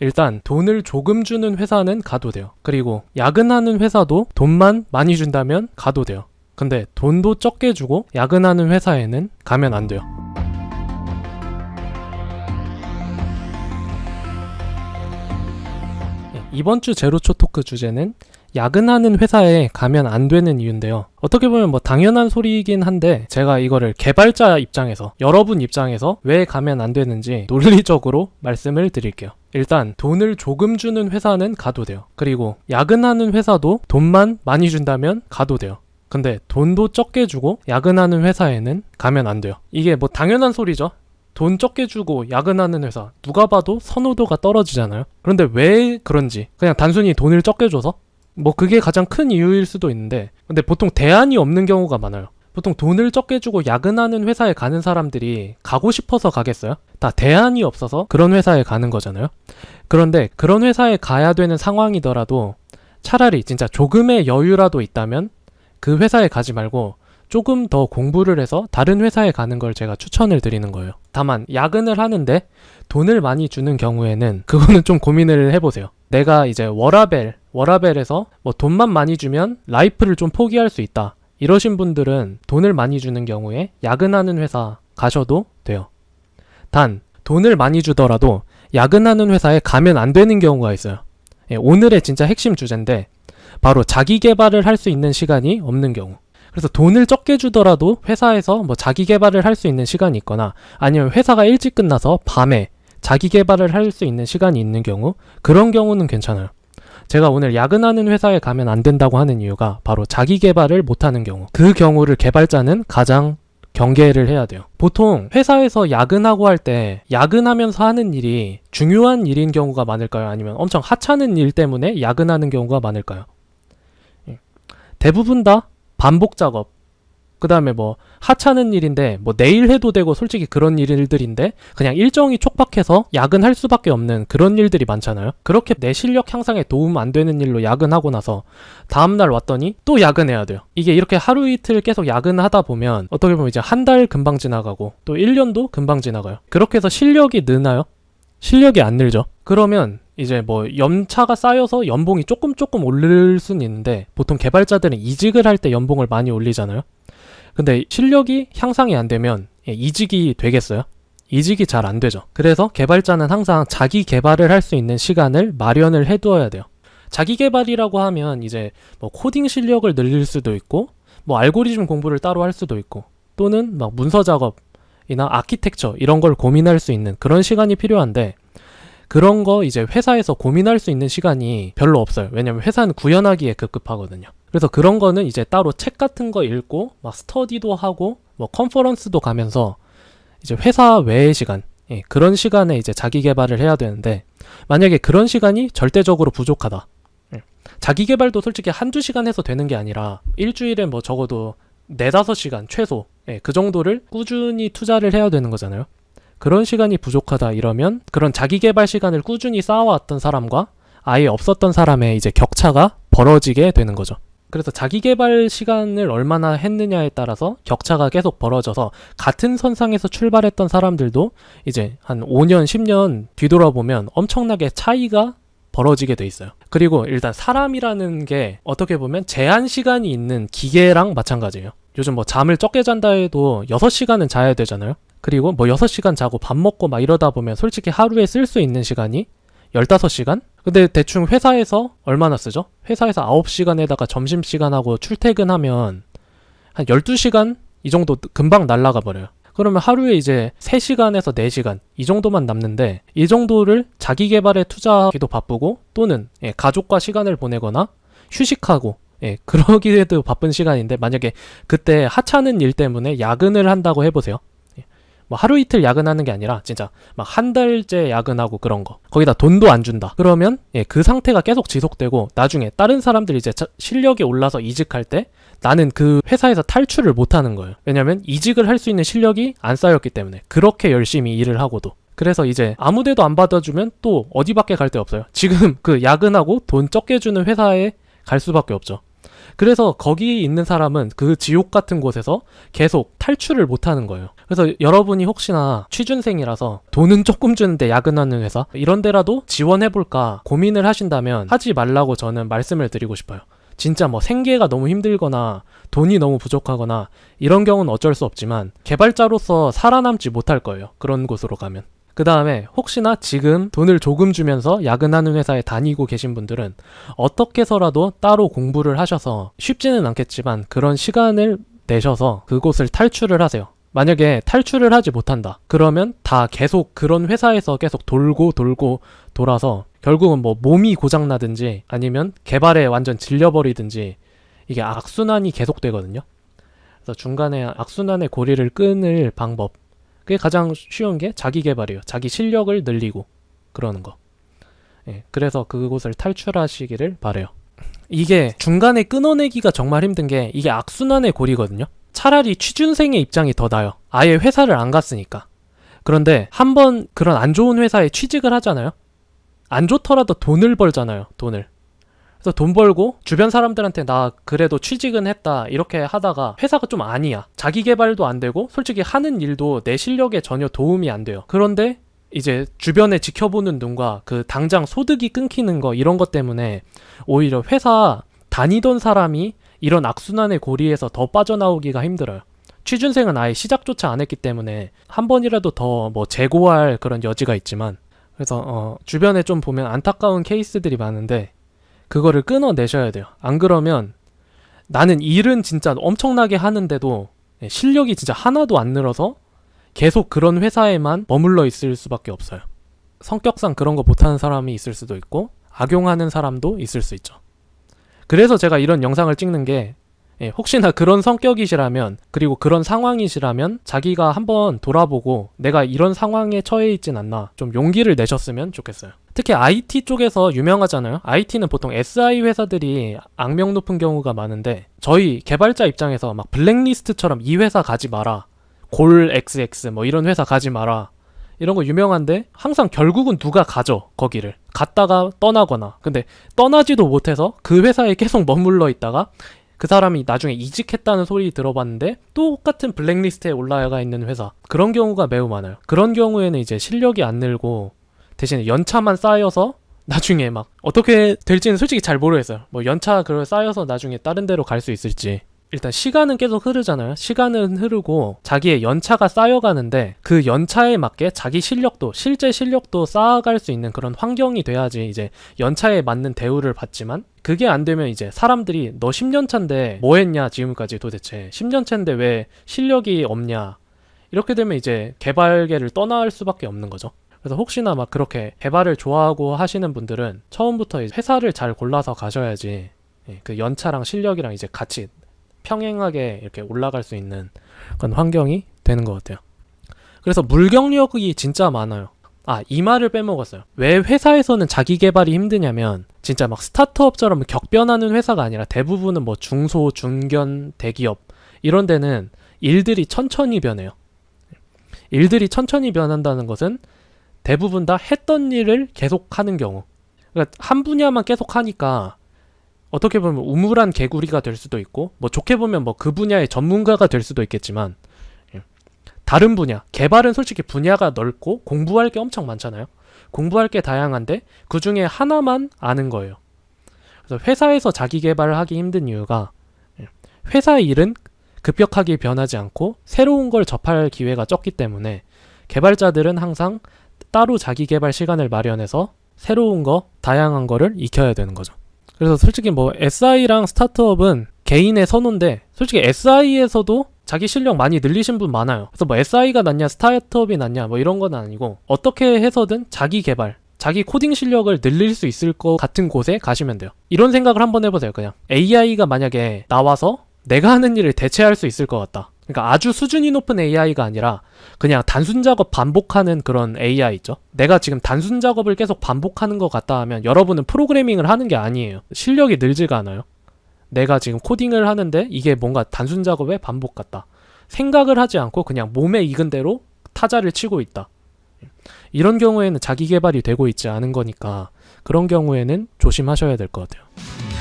일단 돈을 조금 주는 회사는 가도 돼요. 그리고 야근하는 회사도 돈만 많이 준다면 가도 돼요. 근데 돈도 적게 주고 야근하는 회사에는 가면 안 돼요. 네, 이번 주 제로초 토크 주제는 야근하는 회사에 가면 안 되는 이유인데요. 어떻게 보면 뭐 당연한 소리이긴 한데 제가 이거를 개발자 입장에서 여러분 입장에서 왜 가면 안 되는지 논리적으로 말씀을 드릴게요. 일단 돈을 조금 주는 회사는 가도 돼요. 그리고 야근하는 회사도 돈만 많이 준다면 가도 돼요. 근데 돈도 적게 주고 야근하는 회사에는 가면 안 돼요. 이게 뭐 당연한 소리죠. 돈 적게 주고 야근하는 회사 누가 봐도 선호도가 떨어지잖아요. 그런데 왜 그런지 그냥 단순히 돈을 적게 줘서 뭐 그게 가장 큰 이유일 수도 있는데 근데 보통 대안이 없는 경우가 많아요. 보통 돈을 적게 주고 야근하는 회사에 가는 사람들이 가고 싶어서 가겠어요? 다 대안이 없어서 그런 회사에 가는 거잖아요. 그런데 그런 회사에 가야 되는 상황이더라도 차라리 진짜 조금의 여유라도 있다면 그 회사에 가지 말고 조금 더 공부를 해서 다른 회사에 가는 걸 제가 추천을 드리는 거예요. 다만 야근을 하는데 돈을 많이 주는 경우에는 그거는 좀 고민을 해보세요. 내가 이제 워라벨, 워라벨에서 뭐 돈만 많이 주면 라이프를 좀 포기할 수 있다. 이러신 분들은 돈을 많이 주는 경우에 야근하는 회사 가셔도 돼요. 단, 돈을 많이 주더라도 야근하는 회사에 가면 안 되는 경우가 있어요. 예, 오늘의 진짜 핵심 주제인데, 바로 자기 개발을 할 수 있는 시간이 없는 경우. 그래서 돈을 적게 주더라도 회사에서 뭐 자기 개발을 할 수 있는 시간이 있거나 아니면 회사가 일찍 끝나서 밤에 자기 개발을 할 수 있는 시간이 있는 경우 그런 경우는 괜찮아요. 제가 오늘 야근하는 회사에 가면 안 된다고 하는 이유가 바로 자기 개발을 못 하는 경우. 그 경우를 개발자는 가장 경계를 해야 돼요. 보통 회사에서 야근하고 할 때 야근하면서 하는 일이 중요한 일인 경우가 많을까요? 아니면 엄청 하찮은 일 때문에 야근하는 경우가 많을까요? 예. 대부분 다 반복 작업. 그 다음에 뭐 하찮은 일인데 뭐 내일 해도 되고 솔직히 그런 일들인데 그냥 일정이 촉박해서 야근할 수밖에 없는 그런 일들이 많잖아요. 그렇게 내 실력 향상에 도움 안 되는 일로 야근하고 나서 다음날 왔더니 또 야근해야 돼요. 이게 이렇게 하루 이틀 계속 야근하다 보면 어떻게 보면 이제 한 달 금방 지나가고 또 1년도 금방 지나가요. 그렇게 해서 실력이 느나요? 실력이 안 늘죠. 그러면 이제 뭐 연차가 쌓여서 연봉이 조금 조금 오를 수는 있는데 보통 개발자들은 이직을 할 때 연봉을 많이 올리잖아요. 근데 실력이 향상이 안 되면 예, 이직이 되겠어요? 이직이 잘 안 되죠. 그래서 개발자는 항상 자기 개발을 할 수 있는 시간을 마련을 해두어야 돼요. 자기 개발이라고 하면 이제 뭐 코딩 실력을 늘릴 수도 있고 뭐 알고리즘 공부를 따로 할 수도 있고 또는 막 문서 작업이나 아키텍처 이런 걸 고민할 수 있는 그런 시간이 필요한데 그런 거 이제 회사에서 고민할 수 있는 시간이 별로 없어요. 왜냐면 회사는 구현하기에 급급하거든요. 그래서 그런 거는 이제 따로 책 같은 거 읽고 막 스터디도 하고 뭐 컨퍼런스도 가면서 이제 회사 외의 시간 예, 그런 시간에 이제 자기 개발을 해야 되는데 만약에 그런 시간이 절대적으로 부족하다. 예. 자기 개발도 솔직히 한두 시간 해서 되는 게 아니라 일주일에 뭐 적어도 네다섯 시간 최소 예, 그 정도를 꾸준히 투자를 해야 되는 거잖아요. 그런 시간이 부족하다 이러면 그런 자기 개발 시간을 꾸준히 쌓아왔던 사람과 아예 없었던 사람의 이제 격차가 벌어지게 되는 거죠. 그래서 자기 개발 시간을 얼마나 했느냐에 따라서 격차가 계속 벌어져서 같은 선상에서 출발했던 사람들도 이제 한 5년, 10년 뒤돌아보면 엄청나게 차이가 벌어지게 돼 있어요. 그리고 일단 사람이라는 게 어떻게 보면 제한 시간이 있는 기계랑 마찬가지예요. 요즘 뭐 잠을 적게 잔다 해도 6시간은 자야 되잖아요. 그리고 뭐 6시간 자고 밥 먹고 막 이러다 보면 솔직히 하루에 쓸 수 있는 시간이 15시간? 근데 대충 회사에서 얼마나 쓰죠? 회사에서 9시간에다가 점심시간하고 출퇴근하면 한 12시간? 이 정도 금방 날아가 버려요. 그러면 하루에 이제 3시간에서 4시간 이 정도만 남는데 이 정도를 자기 개발에 투자하기도 바쁘고 또는 예, 가족과 시간을 보내거나 휴식하고 예, 그러기에도 바쁜 시간인데 만약에 그때 하찮은 일 때문에 야근을 한다고 해보세요. 예, 뭐 하루 이틀 야근하는 게 아니라 진짜 막 한 달째 야근하고 그런 거. 거기다 돈도 안 준다. 그러면 예, 그 상태가 계속 지속되고 나중에 다른 사람들이 이제 자- 실력이 올라서 이직할 때 나는 그 회사에서 탈출을 못 하는 거예요. 왜냐면 이직을 할 수 있는 실력이 안 쌓였기 때문에 그렇게 열심히 일을 하고도. 그래서 이제 아무 데도 안 받아주면 또 어디밖에 갈 데 없어요. 지금 그 야근하고 돈 적게 주는 회사에 갈 수밖에 없죠 그래서 거기 있는 사람은 그 지옥 같은 곳에서 계속 탈출을 못 하는 거예요. 그래서 여러분이 혹시나 취준생이라서 돈은 조금 주는데 야근하는 회사 이런 데라도 지원해볼까 고민을 하신다면 하지 말라고 저는 말씀을 드리고 싶어요. 진짜 뭐 생계가 너무 힘들거나 돈이 너무 부족하거나 이런 경우는 어쩔 수 없지만 개발자로서 살아남지 못할 거예요. 그런 곳으로 가면. 그 다음에 혹시나 지금 돈을 조금 주면서 야근하는 회사에 다니고 계신 분들은 어떻게 해서라도 따로 공부를 하셔서 쉽지는 않겠지만 그런 시간을 내셔서 그곳을 탈출을 하세요. 만약에 탈출을 하지 못한다. 그러면 다 계속 그런 회사에서 계속 돌고 돌고 돌아서 결국은 뭐 몸이 고장나든지 아니면 개발에 완전 질려버리든지 이게 악순환이 계속되거든요. 그래서 중간에 악순환의 고리를 끊을 방법. 그게 가장 쉬운 게 자기 개발이에요. 자기 실력을 늘리고 그러는 거. 예, 그래서 그곳을 탈출하시기를 바래요. 이게 중간에 끊어내기가 정말 힘든 게 이게 악순환의 고리거든요. 차라리 취준생의 입장이 더 나아요. 아예 회사를 안 갔으니까. 그런데 한번 그런 안 좋은 회사에 취직을 하잖아요. 안 좋더라도 돈을 벌잖아요. 돈을. 그래서 돈 벌고 주변 사람들한테 나 그래도 취직은 했다 이렇게 하다가 회사가 좀 아니야. 자기 개발도 안 되고 솔직히 하는 일도 내 실력에 전혀 도움이 안 돼요. 그런데 이제 주변에 지켜보는 눈과 그 당장 소득이 끊기는 거 이런 것 때문에 오히려 회사 다니던 사람이 이런 악순환의 고리에서 더 빠져나오기가 힘들어요. 취준생은 아예 시작조차 안 했기 때문에 한 번이라도 더 뭐 재고할 그런 여지가 있지만 그래서 어 주변에 좀 보면 안타까운 케이스들이 많은데 그거를 끊어내셔야 돼요. 안 그러면 나는 일은 진짜 엄청나게 하는데도 예, 실력이 진짜 하나도 안 늘어서 계속 그런 회사에만 머물러 있을 수밖에 없어요. 성격상 그런 거 못하는 사람이 있을 수도 있고 악용하는 사람도 있을 수 있죠. 그래서 제가 이런 영상을 찍는 게 예, 혹시나 그런 성격이시라면 그리고 그런 상황이시라면 자기가 한번 돌아보고 내가 이런 상황에 처해 있진 않나 좀 용기를 내셨으면 좋겠어요. 특히 IT 쪽에서 유명하잖아요. IT는 보통 SI 회사들이 악명 높은 경우가 많은데 저희 개발자 입장에서 막 블랙리스트처럼 이 회사 가지 마라. 골 XX 뭐 이런 회사 가지 마라. 이런 거 유명한데 항상 결국은 누가 가죠 거기를 갔다가 떠나거나 근데 떠나지도 못해서 그 회사에 계속 머물러 있다가 그 사람이 나중에 이직했다는 소리 들어봤는데 똑같은 블랙리스트에 올라가 있는 회사 그런 경우가 매우 많아요 그런 경우에는 이제 실력이 안 늘고 대신에 연차만 쌓여서 나중에 막 어떻게 될지는 솔직히 잘 모르겠어요 뭐 연차 그걸 쌓여서 나중에 다른 데로 갈 수 있을지 일단 시간은 계속 흐르잖아요. 시간은 흐르고 자기의 연차가 쌓여가는데 그 연차에 맞게 자기 실력도 실제 실력도 쌓아갈 수 있는 그런 환경이 돼야지 이제 연차에 맞는 대우를 받지만 그게 안 되면 이제 사람들이 너 10년 차인데 뭐 했냐 지금까지 도대체 10년 차인데 왜 실력이 없냐 이렇게 되면 이제 개발계를 떠날 수밖에 없는 거죠. 그래서 혹시나 막 그렇게 개발을 좋아하고 하시는 분들은 처음부터 회사를 잘 골라서 가셔야지 예, 그 연차랑 실력이랑 이제 같이 평행하게 이렇게 올라갈 수 있는 그런 환경이 되는 것 같아요. 그래서 물경력이 진짜 많아요. 아, 이 말을 빼먹었어요. 왜 회사에서는 자기 개발이 힘드냐면, 진짜 막 스타트업처럼 격변하는 회사가 아니라 대부분은 뭐 중소, 중견, 대기업, 이런 데는 일들이 천천히 변해요. 일들이 천천히 변한다는 것은 대부분 다 했던 일을 계속 하는 경우. 그러니까 한 분야만 계속 하니까 어떻게 보면 우물한 개구리가 될 수도 있고 뭐 좋게 보면 뭐 그 분야의 전문가가 될 수도 있겠지만 예. 다른 분야 개발은 솔직히 분야가 넓고 공부할 게 엄청 많잖아요 공부할 게 다양한데 그 중에 하나만 아는 거예요 그래서 회사에서 자기 개발을 하기 힘든 이유가 예. 회사 일은 급격하게 변하지 않고 새로운 걸 접할 기회가 적기 때문에 개발자들은 항상 따로 자기 개발 시간을 마련해서 새로운 거 다양한 거를 익혀야 되는 거죠 그래서 솔직히 뭐 SI랑 스타트업은 개인의 선호인데 솔직히 SI에서도 자기 실력 많이 늘리신 분 많아요. 그래서 뭐 SI가 낫냐 스타트업이 낫냐 뭐 이런 건 아니고 어떻게 해서든 자기 개발 자기 코딩 실력을 늘릴 수 있을 것 같은 곳에 가시면 돼요. 이런 생각을 한번 해보세요. 그냥 AI가 만약에 나와서 내가 하는 일을 대체할 수 있을 것 같다. 그러니까 아주 수준이 높은 AI가 아니라 그냥 단순 작업 반복하는 그런 AI 있죠. 내가 지금 단순 작업을 계속 반복하는 것 같다 하면 여러분은 프로그래밍을 하는 게 아니에요. 실력이 늘지가 않아요. 내가 지금 코딩을 하는데 이게 뭔가 단순 작업의 반복 같다. 생각을 하지 않고 그냥 몸에 익은 대로 타자를 치고 있다. 이런 경우에는 자기 개발이 되고 있지 않은 거니까 그런 경우에는 조심하셔야 될 것 같아요.